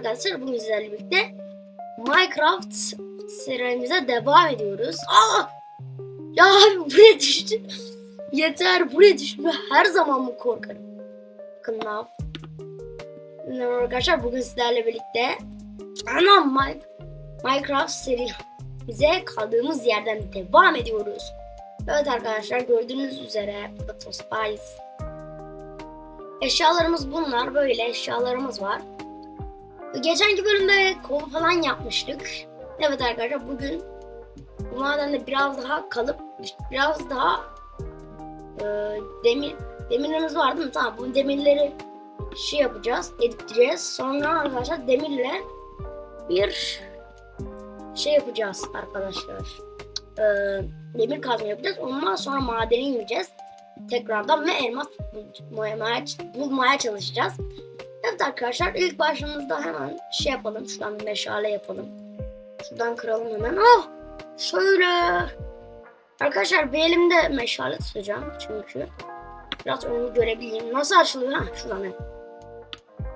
arkadaşlar bugün sizlerle birlikte Minecraft serimize devam ediyoruz. Aa! Ya abi buraya düştü. Yeter buraya düşme. Her zaman mı korkarım? Bakın Arkadaşlar bugün sizlerle birlikte anam Mi- Minecraft serimize kaldığımız yerden devam ediyoruz. Evet arkadaşlar gördüğünüz üzere burada Tospice Eşyalarımız bunlar. Böyle eşyalarımız var. Geçenki bölümde kova falan yapmıştık. Evet arkadaşlar bugün bu madende biraz daha kalıp biraz daha e, demir demirlerimiz var değil mi? Tamam bu demirleri şey yapacağız, editleyeceğiz. Sonra arkadaşlar demirle bir şey yapacağız arkadaşlar. E, demir kazma yapacağız. Ondan sonra madene ineceğiz tekrardan ve elmas bulmaya, bulmaya çalışacağız. Evet arkadaşlar ilk başımızda hemen şey yapalım. Şuradan bir meşale yapalım. Şuradan kıralım hemen. Oh! Şöyle. Arkadaşlar bir elimde meşale tutacağım çünkü. Biraz önümü görebileyim. Nasıl açılıyor? Ha şuradan. he.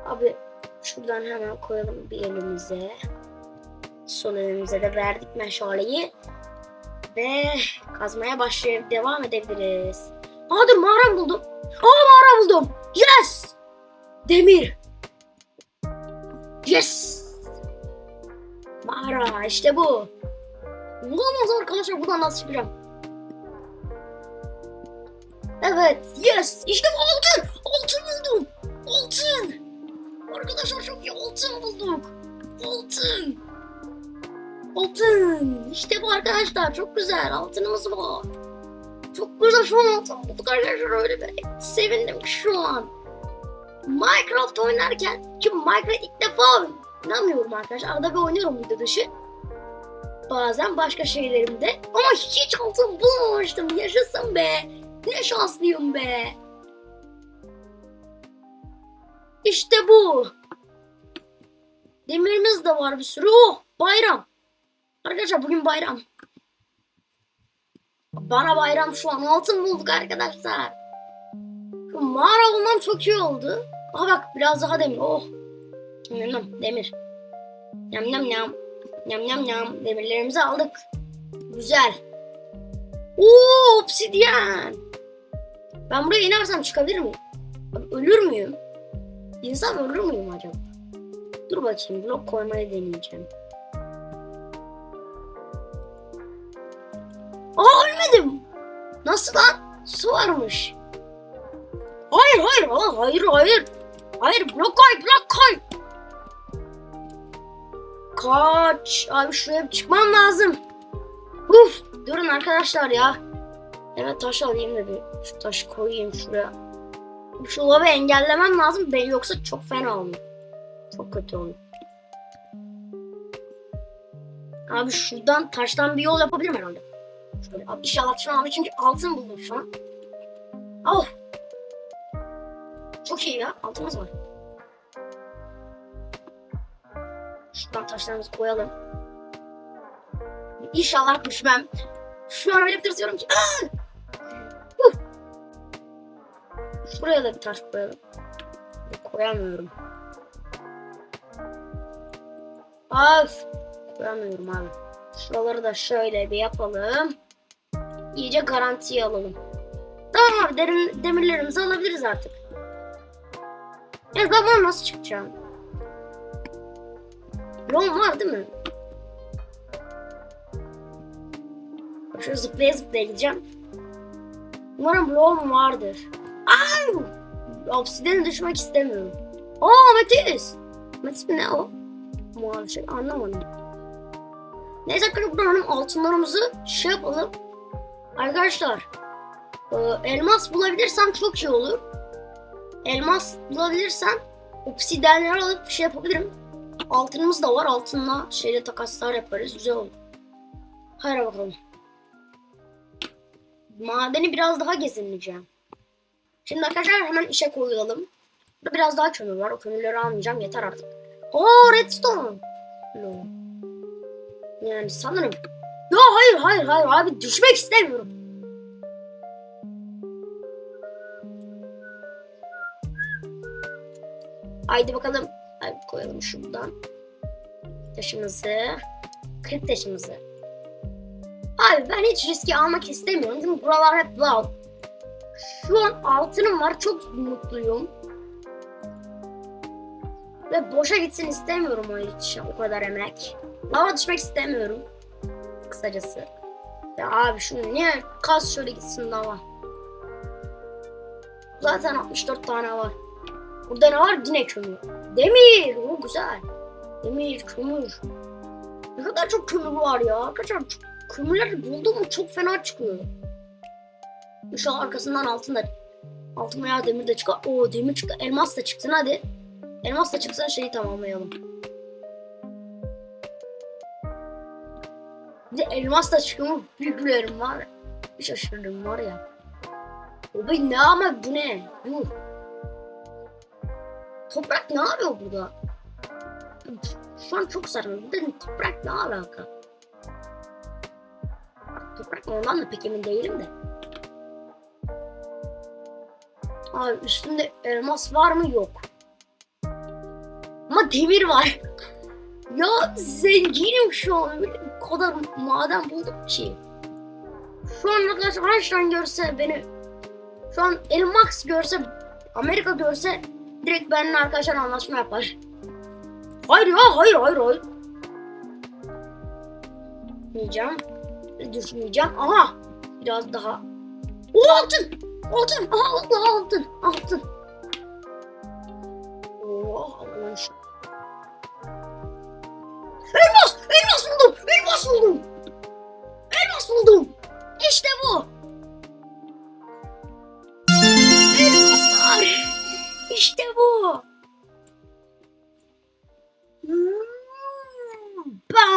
Abi şuradan hemen koyalım bir elimize. Sol elimize de verdik meşaleyi. Ve kazmaya başlayıp devam edebiliriz. Aa dur mağara buldum. Aa mağara buldum. Yes. Demir. Yes. Mağara işte bu. Bulamaz arkadaşlar buradan nasıl çıkacağım? Evet yes işte bu altın. Altın buldum. Altın. Arkadaşlar çok iyi altın bulduk. Altın. Altın. İşte bu arkadaşlar çok güzel altınımız var. Çok güzel şu an altın bulduk arkadaşlar öyle bir sevindim şu an. Minecraft oynarken ki Minecraft ilk defa oynamıyorum arkadaşlar. Arada bir oynuyorum video dışı. Bazen başka şeylerimde. Ama hiç altın bulmamıştım. Yaşasın be. Ne şanslıyım be. İşte bu. Demirimiz de var bir sürü. Oh bayram. Arkadaşlar bugün bayram. Bana bayram şu an altın bulduk arkadaşlar. Mağara bulmam çok iyi oldu. Aha bak biraz daha demir. Oh. Yam yam demir. Yam yam yam. Yam yam yam. Demirlerimizi aldık. Güzel. Oo obsidyen. Ben buraya inersem çıkabilir miyim? Ölür müyüm? İnsan ölür müyüm acaba? Dur bakayım blok koymayı deneyeceğim. Aa ölmedim. Nasıl lan? Su varmış. Hayır hayır hayır hayır. Hayır blok koy blok koy. Kaç. Abi şuraya çıkmam lazım. Uf, durun arkadaşlar ya. Evet taş alayım da bir şu taşı koyayım şuraya. Şu lava engellemem lazım. Ben yoksa çok fena olur. Çok kötü olur. Abi şuradan taştan bir yol yapabilirim herhalde. Şöyle, abi inşallah şunu aldım çünkü altın buldum şu an. Oh. Çok iyi ya altımız var. Şuradan taşlarımızı koyalım. İnşallah düşmem. Şu an öyle tırsıyorum ki. Huh! Şuraya da bir taş koyalım. Koyamıyorum. Of. Koyamıyorum abi. Şuraları da şöyle bir yapalım. İyice garantiye alalım. Tamam abi derin, demirlerimizi alabiliriz artık. Evet ben nasıl çıkacağım? Ron var değil mi? Şöyle zıplaya zıplaya gideceğim. Umarım Ron vardır. Au! Obsidiyene düşmek istemiyorum. Oo Metis! Metis mi ne o? Mavi şey anlamadım. Neyse buradan altınlarımızı şey yapalım. Arkadaşlar e, elmas bulabilirsem çok iyi olur. Elmas bulabilirsem obsidenleri alıp bir şey yapabilirim. Altınımız da var. Altınla şeyle takaslar yaparız. Güzel olur. Hayır bakalım. Madeni biraz daha gezinleyeceğim. Şimdi arkadaşlar hemen işe koyulalım. Biraz daha kömür var. O kömürleri almayacağım. Yeter artık. Oo redstone. No. Yani sanırım. Ya hayır hayır hayır abi düşmek istemiyorum. Haydi bakalım. Hadi koyalım şuradan. Taşımızı. Kırık taşımızı. Abi ben hiç riski almak istemiyorum. Çünkü buralar hep lav. Şu an altınım var. Çok mutluyum. Ve boşa gitsin istemiyorum o hiç o kadar emek. Lava düşmek istemiyorum. Kısacası. Ya abi şunu niye kas şöyle gitsin lava. Zaten 64 tane var. Burada ne var? Yine kömür. Demir. O güzel. Demir, kömür. Ne kadar çok kömür var ya. Arkadaşlar kömürleri buldum mu çok fena çıkıyor. İnşallah arkasından altın da altın veya demir de çıkar. Oo demir çıktı. Elmas da çıksın hadi. Elmas da çıksın şeyi tamamlayalım. Bir de elmas da çıkıyor mu? Büyüklerim var. Bir şaşırdım var ya. O be ne ama bu ne? Bu. Toprak ne arıyor burada? Şu an çok sarıldı. Dedim toprak ne alaka? Toprak ondan da pek emin değilim de. Abi üstünde elmas var mı? Yok. Ama demir var. ya zenginim şu an. Öyle o kadar maden buldum ki. Şu an arkadaşlar Einstein görse beni şu an Elon Musk görse Amerika görse direkt benimle arkadaşlar anlaşma yapar. Hayır ya hayır hayır hayır. Düşmeyeceğim. Düşmeyeceğim. Aha biraz daha. O altın. Altın. Aha Allah altın. Altın. Oh Allah'ım. Elmas. Elmas buldum. Elmas buldum.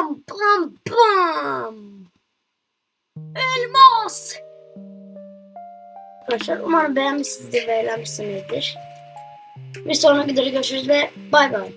Bam bam bam. Elmas. Arkadaşlar umarım beğenmişsinizdir ve eğlenmişsinizdir. Bir sonraki videoda görüşürüz ve bay bay.